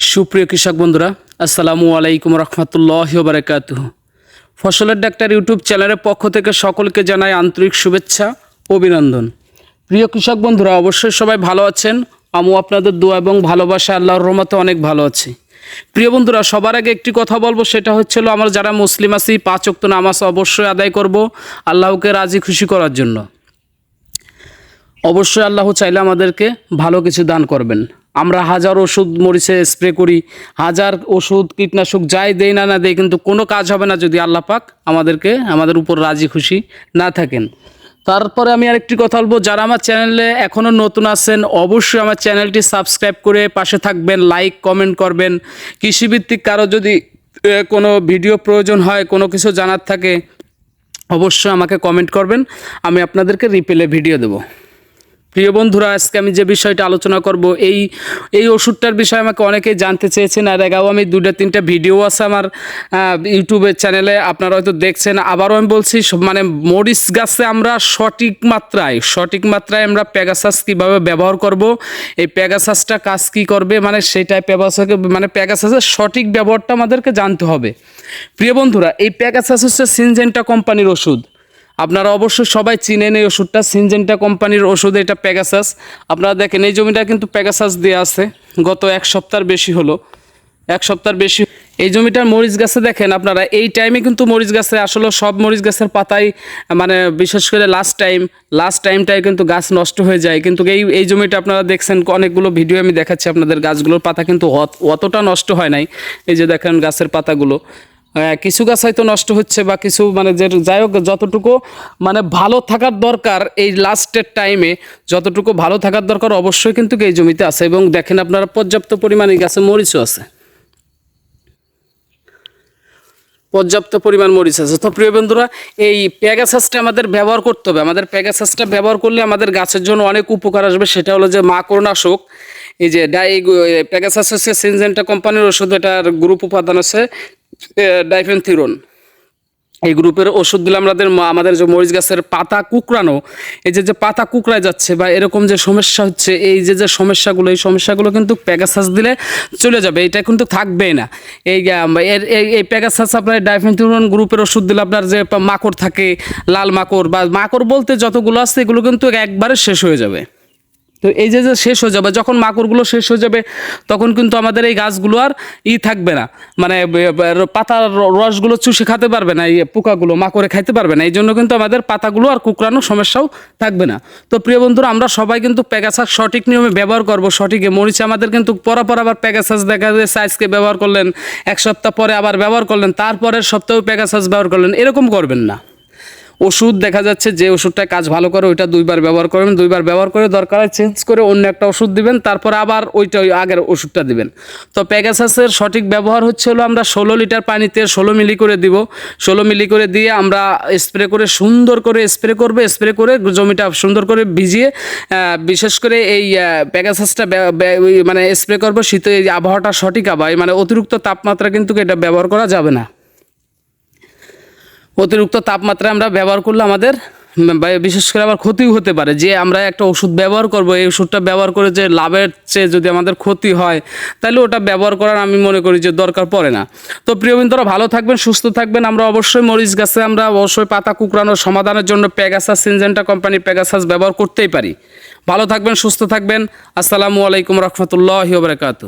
সুপ্রিয় কৃষক বন্ধুরা, আসসালামু আলাইকুম রহমতুল্লাহ বারকাত ফসলের ডাক্তার ইউটিউব চ্যানেলের পক্ষ থেকে সকলকে জানাই আন্তরিক শুভেচ্ছা, অভিনন্দন। প্রিয় কৃষক বন্ধুরা, অবশ্যই সবাই ভালো আছেন। আমু আপনাদের দোয়া এবং ভালোবাসা, আল্লাহর রহমতে অনেক ভালো আছি। প্রিয় বন্ধুরা, সবার আগে একটি কথা বলব, সেটা হচ্ছিল আমরা যারা মুসলিম আছি, পাঁচ অক্ত নামাজ অবশ্যই আদায় করব, আল্লাহকে রাজি খুশি করার জন্য। অবশ্যই আল্লাহ চাইলে আমাদেরকে ভালো কিছু দান করবেন। আমরা হাজার ওষুধ মরিচে স্প্রে করি, হাজার ওষুধ, কীটনাশক যাই দেই না না দেই, কিন্তু কোনো কাজ হবে না যদি আল্লাহ পাক আমাদেরকে, আমাদের উপর রাজি খুশি না থাকেন। তারপরে আমি আরেকটি কথা বলব, যারা আমার চ্যানেলে এখনও নতুন আছেন, অবশ্যই আমার চ্যানেলটি সাবস্ক্রাইব করে পাশে থাকবেন, লাইক, কমেন্ট করবেন। কৃষিভিত্তিক কারও যদি কোনো ভিডিও প্রয়োজন হয়, কোনো কিছু জানার থাকে, অবশ্যই আমাকে কমেন্ট করবেন, আমি আপনাদেরকে রিপেলে ভিডিও দেবো। প্রিয় বন্ধুরা, আজকে আমি যে বিষয়টা আলোচনা করব, এই এই ওষুধটার বিষয়ে আমাকে অনেকেই জানতে চেয়েছেন। আর এগাও আমি দুটা তিনটা ভিডিও আছে আমার ইউটিউবের চ্যানেলে আপনারা হয়তো দেখছেন। আবারও আমি বলছি মানে মরিচ গাছে আমরা সঠিক মাত্রায় সঠিক মাত্রায় আমরা প্যাগাসাস কীভাবে ব্যবহার করব, এই প্যাগাসাসটা কাজ কী করবে মানে সেটাই প্যাগাসাকে মানে প্যাগাসাসের সঠিক ব্যবহারটা আমাদেরকে জানতে হবে। প্রিয় বন্ধুরা, এই প্যাগাসাস হচ্ছে সিনজেন্টা কোম্পানির ওষুধ। আপনারা অবশ্যই সবাই চিনেন এই ওষুধটা। সিনজেন্টা কোম্পানির ওষুধ, এটা প্যাগাসাস আপনারা দেখেন, এই জমিটা কিন্তু প্যাগাসাস দেওয়া আছে। গত এক সপ্তাহের বেশি হলো। এক সপ্তাহের বেশি। এই জমিটার মরিচ গাছে দেখেন আপনারা, এই টাইমে কিন্তু মরিচ গাছে আসলে সব মরিচ গাছের পাতাই মানে বিশেষ করে লাস্ট টাইম লাস্ট টাইমটাই কিন্তু গাছ নষ্ট হয়ে যায়। কিন্তু এই এই জমিটা আপনারা দেখছেন, অনেকগুলো ভিডিও আমি দেখাচ্ছি আপনাদের গাছগুলোর পাতা কিন্তু অত- অতটা নষ্ট হয় নাই। এই যে দেখেন গাছের পাতাগুলো। কিছু গাছ হয়তো নষ্ট হচ্ছে বা কিছু মানে যে যাই হোক, যতটুকু মানে ভালো থাকার দরকার এই লাস্টের টাইমে যতটুকু ভালো থাকার দরকার অবশ্যই কিন্তু এই জমিতে আছে। এবং দেখেন আপনারা পর্যাপ্ত পরিমাণে গাছে মরিচও আছে। পর্যাপ্ত পরিমাণ মরিচ আছে। তো প্রিয় বন্ধুরা, এই প্যাগাসাসটা আমাদের ব্যবহার করতে হবে। আমাদের প্যাগাসাসটা ব্যবহার করলে আমাদের গাছের জন্য অনেক উপকার আসবে। সেটা হলো যে মাকড়নাশক। এই যে ডাই প্যাগাসাস হচ্ছে সিনজেন্টা কোম্পানির ওষুধ, এটার গ্রুপ উপাদান আছে। ডাইফেনথিরন। এই গ্রুপের ওষুধ দিলে আমাদের আমাদের যে মরিচ গাছের পাতা কুকরানো এই যে যে পাতা কুকড়ায় যাচ্ছে বা এরকম যে সমস্যা হচ্ছে, এই যে যে সমস্যাগুলো, এই সমস্যাগুলো কিন্তু প্যাগাসাস দিলে চলে যাবে, এটা কিন্তু থাকবেই না। এই এর, এই- প্যাগাসাস আপনার ডাইফেন্থিউরন গ্রুপের ওষুধ দিলে আপনার যে মাকড় থাকে, লাল মাকড় বা মাকড় বলতে যতগুলো আছে, এগুলো কিন্তু একবারে শেষ হয়ে যাবে। তো এই যে যে শেষ হয়ে যাবে, যখন মাকড়গুলো শেষ হয়ে যাবে, তখন কিন্তু আমাদের এই গাছগুলো আর ই থাকবে না। মানে পাতার রসগুলো চুষে খাতে পারবে না, এই পোকাগুলো, মাকড়ে খাইতে পারবে না। এই জন্য কিন্তু আমাদের পাতাগুলো আর কুকরানোর সমস্যাও থাকবে না। তো প্রিয় বন্ধুরা, আমরা সবাই কিন্তু প্যাগাসাস সঠিক নিয়মে ব্যবহার করব, সঠিকে। মরিচে আমাদের কিন্তু পরাপর আবার প্যাগাসাস দেখা যাচ্ছে আজকে ব্যবহার করলেন, এক সপ্তাহ পরে আবার ব্যবহার করলেন, তারপরের সপ্তাহেও প্যাগাসাস ব্যবহার করলেন। এরকম করবেন না। ওষুধ দেখা যাচ্ছে যে ওষুধটা কাজ ভালো করে ওইটা দুইবার ব্যবহার করবেন, দুইবার ব্যবহার করে দরকার হয় চেঞ্জ করে অন্য একটা ওষুধ দিবেন, তারপর আবার ওইটা ওই আগের ওষুধটা দিবেন। তো প্যাগাসাসের সঠিক ব্যবহার হচ্ছে হলো আমরা ষোলো লিটার পানিতে ষোলো মিলি করে দিব। ষোলো মিলি করে দিয়ে আমরা স্প্রে করে সুন্দর করে স্প্রে করবে স্প্রে করে জমিটা সুন্দর করে ভিজিয়ে বিশেষ করে এই প্যাগাসাসটা মানে স্প্রে করব, শীতে এই আবহাওয়াটা সঠিক আবহাওয়া মানে অতিরিক্ত তাপমাত্রা কিন্তু এটা ব্যবহার করা যাবে না। অতিরিক্ত তাপমাত্রা আমরা ব্যবহার করলে আমাদের বিশেষ করে আবার ক্ষতিও হতে পারে। যে আমরা একটা ওষুধ ব্যবহার করব, এই ওষুধটা ব্যবহার করে যে লাভের চেয়ে যদি আমাদের ক্ষতি হয়, তাহলে ওটা ব্যবহার করার আমি মনে করি যে দরকার পড়ে না। তো প্রিয় বিন্দুরা, ভালো থাকবেন, সুস্থ থাকবেন। আমরা অবশ্যই মরিচ গাছে আমরা অবশ্যই পাতা কুকরানোর সমাধানের জন্য প্যাগাসাস সিনজেন্টা কোম্পানির প্যাগাসাস ব্যবহার করতেই পারি। ভালো থাকবেন, সুস্থ থাকবেন। আসসালামু আলাইকুম রহমতুল্লাহ বারকাতু